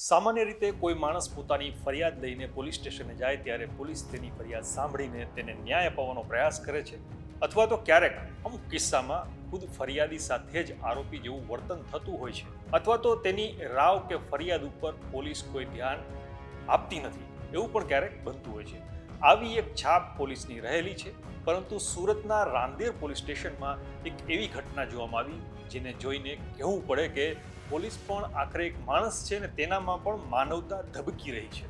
સામાન્ય રીતે કોઈ માણસ પોતાની ફરિયાદ લઈને પોલીસ સ્ટેશને જાય ત્યારે પોલીસ તેની ફરિયાદ સાંભળીને તેને ન્યાય અપાવવાનો પ્રયાસ કરે છે અથવા તો ક્યારેક અમુક કિસ્સામાં ખુદ ફરિયાદી સાથે જ આરોપી જેવું વર્તન થતું હોય છે અથવા તો તેની રાવ કે ફરિયાદ ઉપર પોલીસ કોઈ ધ્યાન આપતી નથી, એવું પણ ક્યારેક બનતું હોય છે. આવી એક છાપ પોલીસની રહેલી છે, પરંતુ સુરતના રાંદેર પોલીસ સ્ટેશનમાં એક એવી ઘટના જોવામાં આવી જેને જોઈને કહેવું પડે કે પોલીસ પણ આખરે એક માણસ છે ને તેનામાં પણ માનવતા ધબકી રહી છે.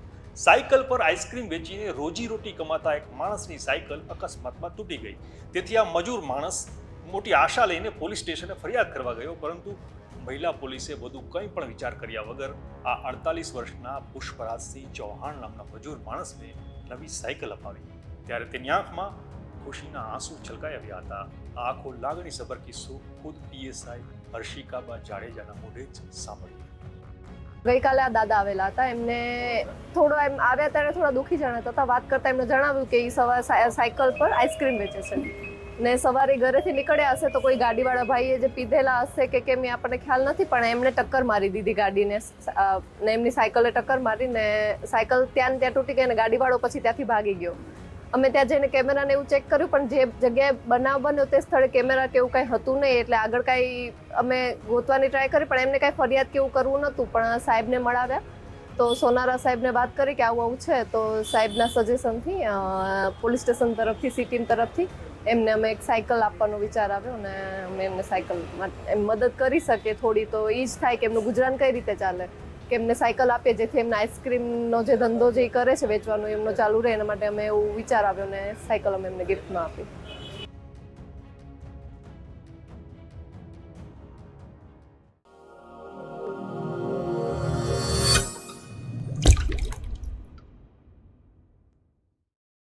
સાયકલ પર આઈસ્ક્રીમ વેચીને રોજીરોટી કમાતા એક માણસની સાયકલ અકસ્માતમાં તૂટી ગઈ. તેથી આ મજૂર માણસ મોટી આશા લઈને પોલીસ સ્ટેશને ફરિયાદ કરવા ગયો, પરંતુ મહિલા પોલીસે વધુ કંઈ પણ વિચાર કર્યા વગર આ અડતાલીસ વર્ષના પુષ્પરાજસિંહ ચૌહાણ નામના મજૂર માણસને નવી સાયકલ અપાવી. ત્યારે તેની આંખમાં ખુશીના આંસુ છલકાઈ હતા. આ આખો લાગણીસભર કિસ્સો ખુદ પીએસઆઈ હર્ષિકાબા જાડેજાના મોઢે જ સાંભળ્યો. ગઈકાલે આ દાદા આવેલા હતા. એમને થોડો એમ આવ્યા ત્યારે થોડા દુઃખી જણાતા હતા. વાત કરતા એમને જણાવ્યું કે એ સવાર સાયકલ પર આઈસ્ક્રીમ વેચે છે. ને સવારે ઘરેથી નીકળ્યા હશે તો કોઈ ગાડીવાળા ભાઈએ જે પીધેલા હશે કે કેમ એ આપણને ખ્યાલ નથી, પણ એમને ટક્કર મારી દીધી ગાડીને. ને એમની સાયકલે ટક્કર મારીને સાયકલ ત્યાં ને ત્યાં તૂટી ગઈ અને ગાડીવાળો પછી ત્યાંથી ભાગી ગયો. અમે ત્યાં જઈને કેમેરાને એવું ચેક કર્યું, પણ જે જગ્યાએ બનાવ બન્યો તે સ્થળે કેમેરા કે એવું કાંઈ હતું નહીં, એટલે આગળ કાંઈ અમે ગોતવાની ટ્રાય કરી, પણ એમને કાંઈ ફરિયાદ કે એવું કરવું નહોતું, પણ સાહેબને મળાવ્યા. તો સોનારા સાહેબને વાત કરી કે આવું આવું છે, તો સાહેબના સજેશનથી પોલીસ સ્ટેશન તરફથી સી તરફથી એમને અમે એક સાયકલ આપવાનો વિચાર આવ્યો અને અમે એમને સાયકલ એમ મદદ કરી શકીએ, થોડી તો એ જ થાય કે એમનું ગુજરાન કઈ રીતે ચાલે. કે એમને સાયકલ આપીએ જેથી એમને આઈસ્ક્રીમનો જે ધંધો જે કરે છે વેચવાનો એમનો ચાલુ રહે, એના માટે અમે એવું વિચાર આવ્યો ને સાયકલ અમે એમને ગિફ્ટમાં આપી.